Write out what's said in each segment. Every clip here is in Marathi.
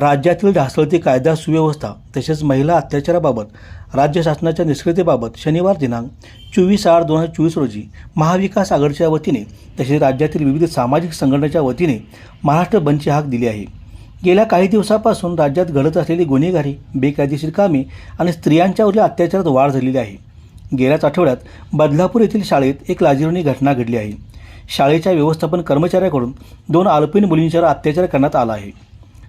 राज्यातील ढासळती कायदा सुव्यवस्था तसेच महिला अत्याचाराबाबत राज्य शासनाच्या निष्क्रियतेबाबत शनिवार दिनांक चोवीस आठ दोन हजार चोवीस रोजी महाविकास आघाडीच्या वतीने तसेच राज्यातील विविध सामाजिक संघटनेच्या वतीने महाराष्ट्र बंदची हाक दिली आहे. गेल्या काही दिवसापासून राज्यात घडत असलेली गुन्हेगारी बेकायदेशीर कामे आणि स्त्रियांच्यावरील अत्याचारात वाढ झालेली आहे. गेल्याच आठवड्यात बदलापूर येथील शाळेत एक लाजिरणी घटना घडली आहे. शाळेच्या व्यवस्थापन कर्मचाऱ्याकडून दोन आरोपीन मुलींच्यावर अत्याचार करण्यात आला आहे.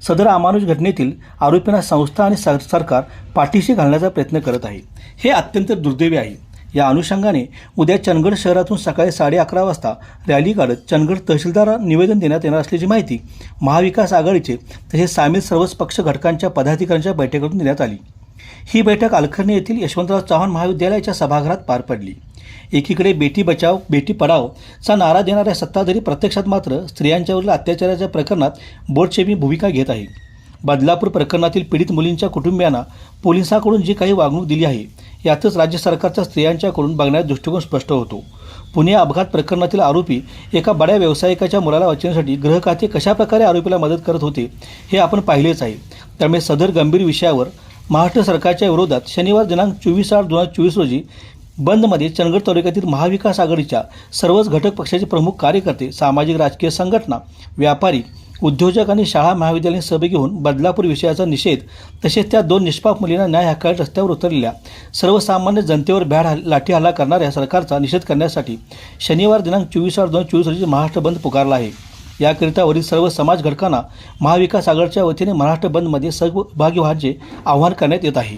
सदर अमानुष घटनेतील आरोपींना संस्था आणि सर सरकार पाठीशी घालण्याचा प्रयत्न करत आहे. हे अत्यंत दुर्दैवी आहे. या अनुषंगाने उद्या चंदगड शहरातून सकाळी साडे अकरा वाजता रॅली काढत चंदगड तहसीलदार निवेदन देण्यात येणार असल्याची माहिती महाविकास आघाडीचे तसेच सामील सर्वच पक्ष घटकांच्या पदाधिकाऱ्यांच्या बैठकीतून देण्यात आली. ही बैठक अलखर्णी येथील यशवंतराव चव्हाण महाविद्यालयाच्या सभागृहात पार पडली. एकीकडे बेटी बचाव बेटी पढावचा नारा देणाऱ्या सत्ताधारी प्रत्यक्षात मात्र स्त्रियांच्यावरील अत्याचाराच्या प्रकरणात बोटचेपी भूमिका घेत आहे. बदलापूर प्रकरणातील पीडित मुलींच्या कुटुंबियांना पोलिसांकडून जी काही वागणूक दिली आहे यातच राज्य सरकारचा स्त्रियांच्याकडून बघण्याचा दृष्टिकोन स्पष्ट होतो. पुणे अपघात प्रकरणातील आरोपी एका बड्या व्यावसायिकाच्या मुलाला वाचण्यासाठी ग्रहखाते कशाप्रकारे आरोपीला मदत करत होते हे आपण पाहिलेच आहे. त्यामुळे सदर गंभीर विषयावर महाराष्ट्र सरकारच्या विरोधात शनिवार दिनांक चोवीस आठ दोन हजार चोवीस रोजी बंदमध्ये चंदगड तालुक्यातील महाविकास आघाडीच्या सर्वच घटक पक्षाचे प्रमुख कार्यकर्ते सामाजिक राजकीय संघटना व्यापारी उद्योजक आणि शाळा महाविद्यालयीन सहभागी होऊन बदलापूर विषयाचा निषेध तसेच त्या दोन निष्पाप मुलींना न्याय हक्काला रस्त्यावर उतरलेल्या सर्वसामान्य जनतेवर भ्याड लाठी हल्ला करणाऱ्या सरकारचा निषेध करण्यासाठी शनिवार दिनांक चोवीस आठ दोन चोवीस रोजी महाराष्ट्र बंद पुकारला आहे. याकरिता वरील सर्व समाज घटकांना महाविकास आघाडीच्या वतीने महाराष्ट्र बंदमध्ये सहभागी व्हायचे आवाहन करण्यात येत आहे.